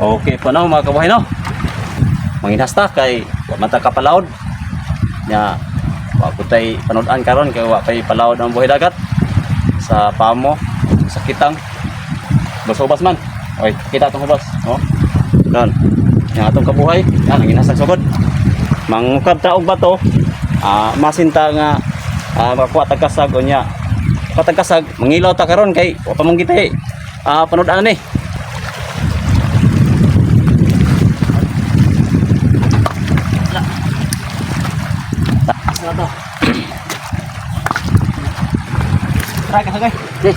Okay po no mga kabuhay no. Manginhas ta kay wa man ta kapalaod. Nya wa ko tay panood-an karon kay wa kay palaod ang buhay dagat sa pamo sa kitang. Basubas man. Oy, kita tong hubas, no? Doon. Yang atong kabuhay, yan ang inasang sugod. Mangukab ta og bato, ah masinta nga ah makakuha tag kasag unya. Patag kasag, mangilaw ta karon kay wa pa mong kita ah panood-an ni. Tara ka sagay. Di.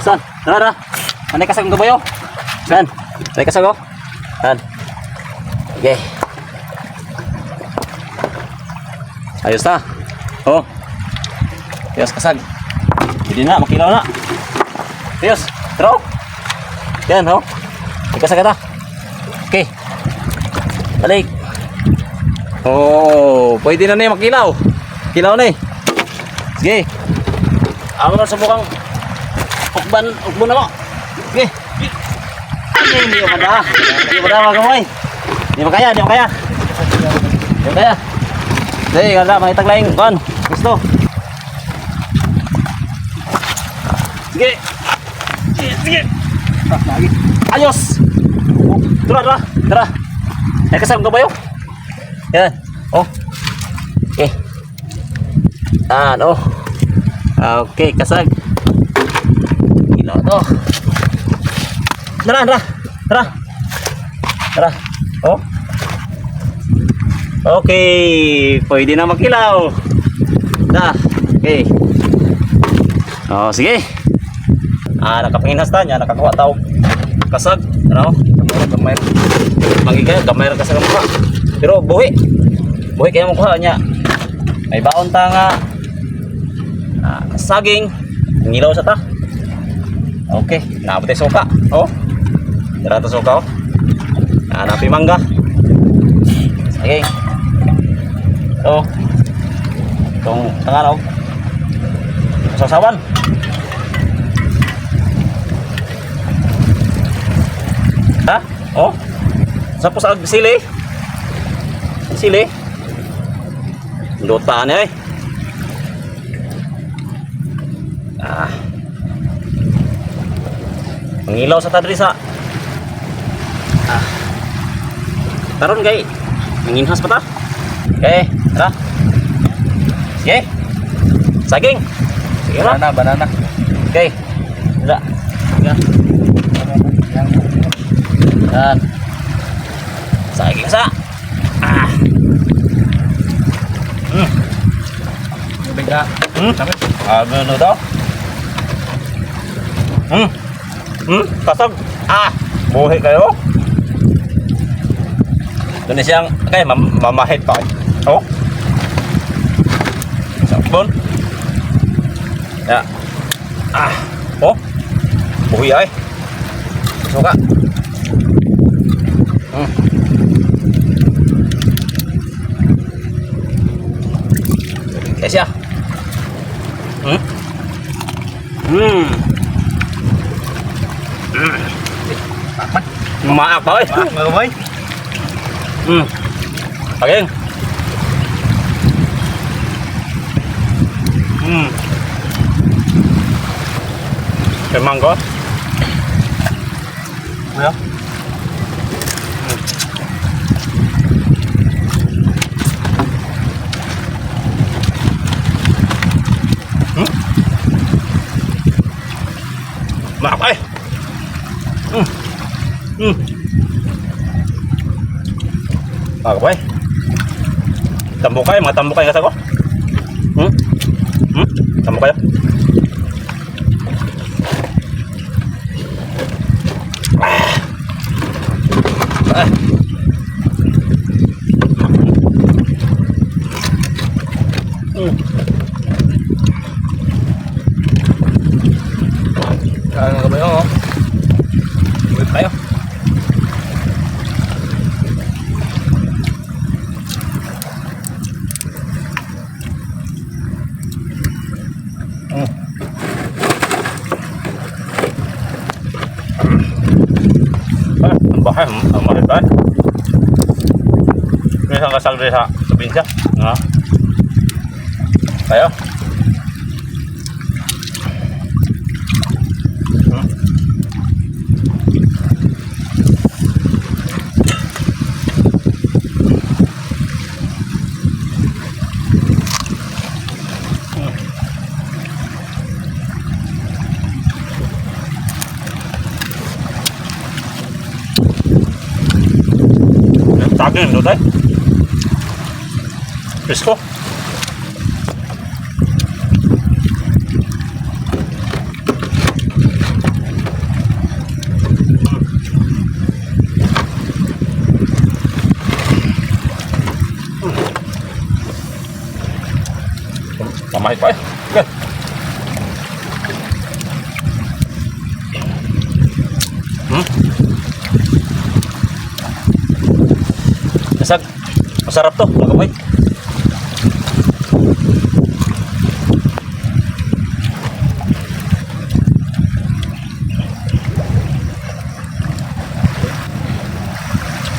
San? Tara tara. Manay kasag ng kabayo. San? Manay kasag oh. San? Okay. Ayos na. Oh. Ayos kasag. Hindi na, makilaw na. Ayos. Tara oh. Yan oh. May kasag ka. Okay. Balik. Oh, pwede na na yung makilaw. Kilaw na eh. Sige. Ako sa bukang ukban, ukbo na mo. Sige. Sige, hindi mo kada. Hindi mo kada mga kamay. Hindi mo kaya, hindi mo kaya. Hindi mo kaya. Sige, kada, makitag. Kon, gusto. Sige. Sige, sige. Ah, lagi. Ayos. Tara, tara, tara. Ay, kasama ka ba yun? Oh. Okay. Yan, oh. Okay, kasag. Ilaw to. Tara, tara. Tara. Tara. Oh. Okay, pwede na makilaw. Da. Okay. Oh, sige. Ah, nakapanginhas ta niya, nakakuha tao. Kasag, ano? Gamay, gamay. Mangigay, gamay ra kasag mukha. Pero buhi. Buhi kaya mo kuha niya. May baon ta nga saging. Ngilaw sa ta. Okay naabot tayo suka oh dira to suka oh. Hanapi mangga. Saging. Oh itong tangan oh sasawan ha? Oh sa sa sili. Sili. Lutaan niya eh Ah. Mangilaw sa tadri sa. Ah. Taron gay. Manginhas pa ta. Okay, tara. Sige. Saging. Sige ra. Banana, banana. Okay. Tara. Sige. Yan. Saging sa. Ah. Hmm. Biga. Hmm. Kami. Ano no daw? Hmm. Hmm, kasag. Ah, buhi kayo. Doon na siyang, kaya mam mamahit pa. Oh. Sabon. Ya. Ah. Oh. Buhi ay. Suka. Hmm. Kaya siya. Hmm? Hmm. mà à, tới. Mà mới. Ừ. Bà yên ừ. Cái măng có được không Maak ba? Tambukay, mga tambukay nga sa ko. Hmm? Hmm? Tambukay. Ah. Ah. sang sang rê hạ. Tụi bình chắc đó. Thấy không? Hãy subscribe cho không bỏ lỡ những video Presko. Pamahit pa eh. Okay. Hmm? Masarap to, mga kaboy.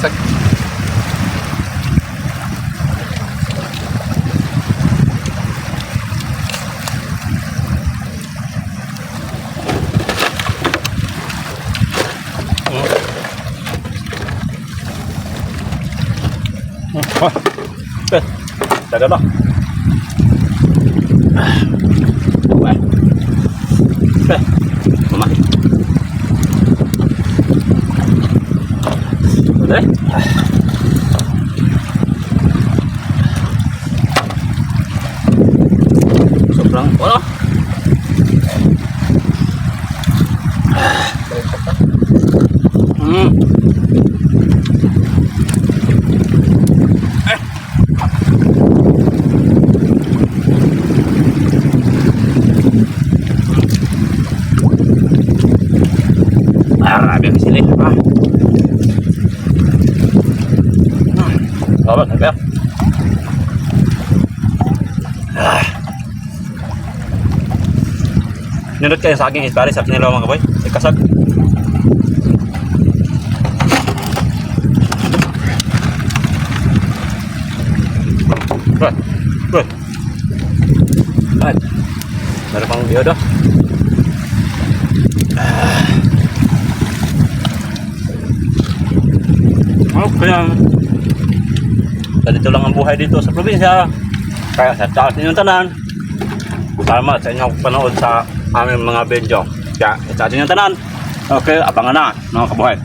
Masag. Ah, eh, Dagan na. 哎，Baba, kaya. Ah. Nindot kayo sa aking ispari sa kinilaw mga boy. Ikasag. Right. Right. Right. Meron pang biodo. Oh, kaya ganito lang ang buhay dito sa probinsya. Kaya sa taas ninyong tanan, salamat sa inyong panood sa aming mga video. Kaya sa ating tanan, okay, abangan na mga kabuhay.